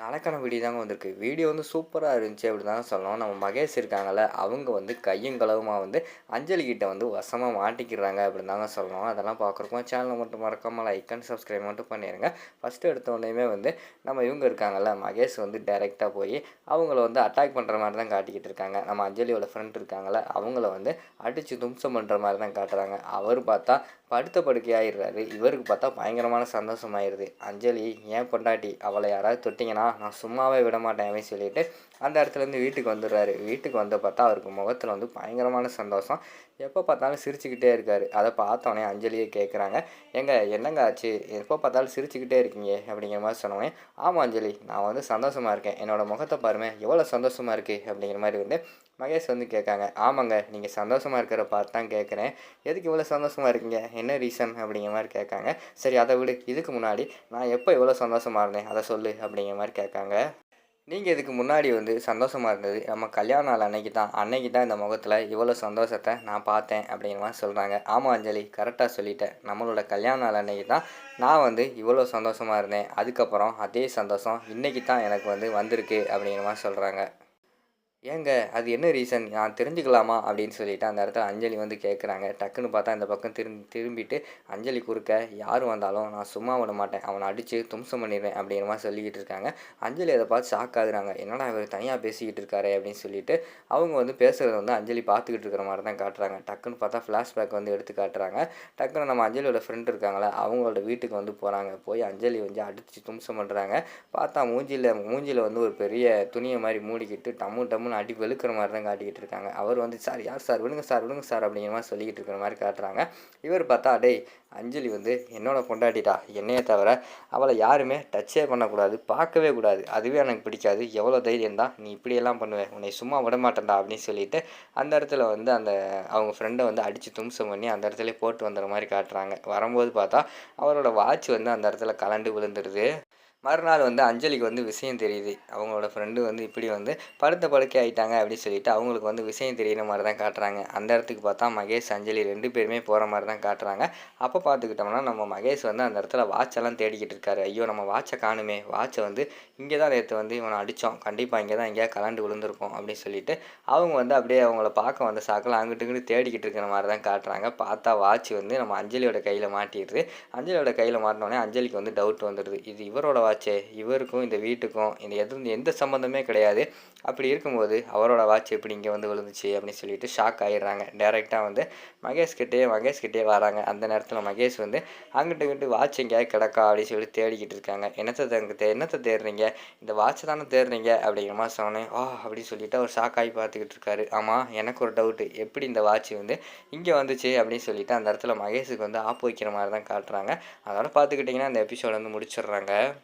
நாளைக்கான வீடியோ தாங்க வந்திருக்கு. வீடியோ வந்து சூப்பராக இருந்துச்சு அப்படி தாங்க சொல்லணும். நம்ம மகேஷ் இருக்காங்கல்ல அவங்க வந்து கையும் களவுமாக வந்து அஞ்சலி கிட்ட வந்து வசமாக மாட்டிக்கிறாங்க அப்படின்னு தாங்க சொல்லணும். அதெல்லாம் பார்க்குறப்போ சேனலை மட்டும் மறக்காமல் லைக் அண்ட் சப்ஸ்கிரைப் மட்டும் பண்ணிடுங்க ஃபஸ்ட்டு எடுத்த உடனேயுமே வந்து நம்ம இவங்க இருக்காங்கல்ல மகேஷ் வந்து டைரெக்டாக போய் அவங்கள வந்து அட்டாக் பண்ணுற மாதிரி தான் காட்டிக்கிட்டு இருக்காங்க. நம்ம அஞ்சலியோட ஃப்ரெண்ட் இருக்காங்கல்ல அவங்கள வந்து அடித்து தும்சம் பண்ணுற மாதிரி தான் காட்டுறாங்க. அவர் பார்த்தா படுத்த படுக்கையாயிடுறாரு இவருக்கு பார்த்தா பயங்கரமான சந்தோஷமாயிருது. அஞ்சலி ஏன் பொண்டாட்டி? அவளை யாராவது தொட்டிங்கன்னா நான் சும்மாவே விட மாட்டேன் அப்படின்னு சொல்லிட்டு அந்த இடத்துலேருந்து வீட்டுக்கு வந்துடுறாரு. வீட்டுக்கு வந்து பார்த்தா அவருக்கு முகத்தில் வந்து பயங்கரமான சந்தோஷம். எப்போ பார்த்தாலும் சிரிச்சுக்கிட்டே இருக்காரு. அதை பார்த்தோன்னே அஞ்சலியை கேட்குறாங்க எங்க என்னங்க ஆச்சு? எப்போ பார்த்தாலும் சிரிச்சுக்கிட்டே இருக்கீங்க? அப்படிங்கிற மாதிரி சொன்னோடனே ஆமாம் அஞ்சலி நான் வந்து சந்தோஷமாக இருக்கேன். என்னோடய முகத்தை பாருமே எவ்வளோ சந்தோஷமாக இருக்குது அப்படிங்கிற மாதிரி வந்து மகேஷ் வந்து கேட்காங்க. ஆமாங்க நீங்கள் சந்தோஷமாக இருக்கிற பார்த்து தான் கேட்குறேன் எதுக்கு இவ்வளோ சந்தோஷமாக இருக்கீங்க? என்ன ரீசன் அப்படிங்கிற மாதிரி கேட்காங்க. சரி அதை விடு. இதுக்கு முன்னாடி நான் எப்போ இவ்வளோ சந்தோஷமாக இருந்தேன்? அதை சொல்லு அப்படிங்கிற மாதிரி கேட்காங்க. நீங்கள் இதுக்கு முன்னாடி வந்து சந்தோஷமாக இருந்தது. நம்ம கல்யாண நாள் அன்னைக்கு தான். அன்னைக்கு தான் இந்த முகத்தில் இவ்வளோ சந்தோஷத்தை நான் பார்த்தேன் அப்படிங்கிற மாதிரி சொல்கிறாங்க ஆமாம் அஞ்சலி. கரெக்டாக சொல்லிட்டேன். நம்மளோட கல்யாண நாள் அன்னைக்கு தான் நான் வந்து இவ்வளோ சந்தோஷமாக இருந்தேன். அதுக்கப்புறம் அதே சந்தோஷம் இன்றைக்கி தான் எனக்கு வந்து வந்திருக்கு அப்படிங்கிற மாதிரி சொல்கிறாங்க ஏங்க அது என்ன ரீசன் நான் தெரிஞ்சுக்கலாமா? அப்படின்னு சொல்லிட்டு அந்த இடத்துல அஞ்சலி வந்து கேட்குறாங்க டக்குன்னு பார்த்தா இந்த பக்கம் திரும்பி திரும்பிட்டு அஞ்சலி குறுக்க யார் வந்தாலும் நான் சும்மா விட மாட்டேன். அவனை அடித்து தும்சம் பண்ணிடுவேன் அப்படிங்கிற மாதிரி சொல்லிக்கிட்டு இருக்காங்க. அஞ்சலி அதை பார்த்து ஷாக் ஆகுறாங்க. என்னடா இவர் தனியாக பேசிக்கிட்டு இருக்காரு அப்படின்னு சொல்லிட்டு அவங்க வந்து பேசுகிறத வந்து அஞ்சலி பார்த்துக்கிட்டு இருக்கிற மாதிரி தான் காட்டுறாங்க. டக்குன்னு பார்த்தா ஃப்ளாஷ்பேக் வந்து எடுத்து காட்டுறாங்க. டக்குன்னு நம்ம அஞ்சலியோட ஃப்ரெண்ட் இருக்காங்களே அவங்களோட வீட்டுக்கு வந்து போகிறாங்க போய் அஞ்சலி வந்து அடித்து தும்சம் பண்ணுறாங்க பார்த்தா மூஞ்சியில் மூஞ்சியில் வந்து ஒரு பெரிய துணியை மாதிரி மூடிக்கிட்டு டம்மு டம்முன்னு அடி வெளுக்கிற மாதிரி தான் காட்டிக்கிட்டு இருக்காங்க. அவர் வந்து சார் யார் சார்? விடுங்க சார் விடுங்க சார் அப்படிங்கிற மாதிரி சொல்லிக்கிட்டு இருக்கிற மாதிரி காட்டுறாங்க. இவர் பார்த்தா டேய் அஞ்சலி வந்து என்னோட பொண்டாட்டிட்டா என்னையே தவிர அவளை யாருமே டச்சே பண்ணக்கூடாது பார்க்கவே கூடாது. அதுவே எனக்கு பிடிக்காது. எவ்வளோ தைரியம் தான்? நீ இப்படியெல்லாம் பண்ணுவேன் உன்னை சும்மா விட மாட்டேன்டா அப்படின்னு சொல்லிட்டு அந்த இடத்துல வந்து அந்த அவங்க ஃப்ரெண்டை வந்து அடித்து தும்சம் பண்ணி அந்த இடத்துல போட்டு வந்துடுற மாதிரி காட்டுறாங்க. வரும்போது பார்த்தா அவரோட வாட்ச் வந்து அந்த இடத்துல கலண்டு விழுந்துருது மறுநாள் வந்து அஞ்சலிக்கு வந்து விஷயம் தெரியுது. அவங்களோட ஃப்ரெண்டு வந்து இப்படி வந்து படுத்த படுக்கை ஆகிட்டாங்க அப்படின்னு சொல்லிட்டு அவங்களுக்கு வந்து விஷயம் தெரியிற மாதிரி தான் காட்டுறாங்க. அந்த இடத்துக்கு பார்த்தா மகேஷ் அஞ்சலி ரெண்டு பேருமே போகிற மாதிரி தான் காட்டுறாங்க. அப்போ பார்த்துக்கிட்டோம்னா நம்ம மகேஷ் வந்து அந்த இடத்துல வாட்செல்லாம் தேடிக்கிட்டு இருக்காரு. ஐயோ நம்ம வாட்சை காணுமே. வாட்சை வந்து இங்கே தான் நேற்று வந்து இவனை அடித்தோம் கண்டிப்பாக இங்கே தான் எங்கேயா கலண்டு விழுந்திருக்கும் அப்படின்னு சொல்லிட்டு அவங்க வந்து அப்படியே அவங்கள பார்க்க வந்த சாக்கில் அங்கிட்டு இங்கிட்டு தேடிக்கிட்டு இருக்கிற மாதிரி தான் காட்டுறாங்க. பார்த்தா வாட்ச் வந்து நம்ம அஞ்சலியோட கையில் மாட்டிடுது. அஞ்சலியோட கையில் மாட்டினோடனே அஞ்சலிக்கு வந்து டவுட் வந்துடுது. இது இவரோட வாட்ச் இவருக்கும் இந்த வீட்டுக்கும் இந்த எது எந்த சம்மந்தமே கிடையாது. அப்படி இருக்கும்போது அவரோட வாட்ச் எப்படி இங்கே வந்து விழுந்துச்சு அப்படின்னு சொல்லிட்டு ஷாக் ஆகிடுறாங்க டேரெக்டாக வந்து மகேஷ் மகேஷ்கிட்டே மகேஷ் வராங்க. அந்த நேரத்தில் மகேஷ் வந்து அங்கிட்ட இங்கிட்டு வாட்ச் எங்கேயாவது கிடக்கா? அப்படின்னு சொல்லி தேடிக்கிட்டு இருக்காங்க. என்னத்தை தங்க என்னத்தை தேடுறீங்க? இந்த வாட்சை தானே தேடுறீங்க? அப்படிங்கிற மாதிரி சொன்னேன் ஆ அப்படின்னு சொல்லிட்டு அவர் ஷாக் ஆகி பார்த்துக்கிட்டு இருக்காரு. ஆமாம் எனக்கு ஒரு டவுட்டு எப்படி இந்த வாட்ச் வந்து இங்கே வந்துச்சு? அப்படின்னு சொல்லிட்டு அந்த இடத்துல மகேஷுக்கு வந்து ஆப்பு வைக்கிற மாதிரி தான் காட்டுறாங்க. அதோட பார்த்துக்கிட்டிங்கன்னா அந்த எபிசோட் வந்து முடிச்சிடுறாங்க.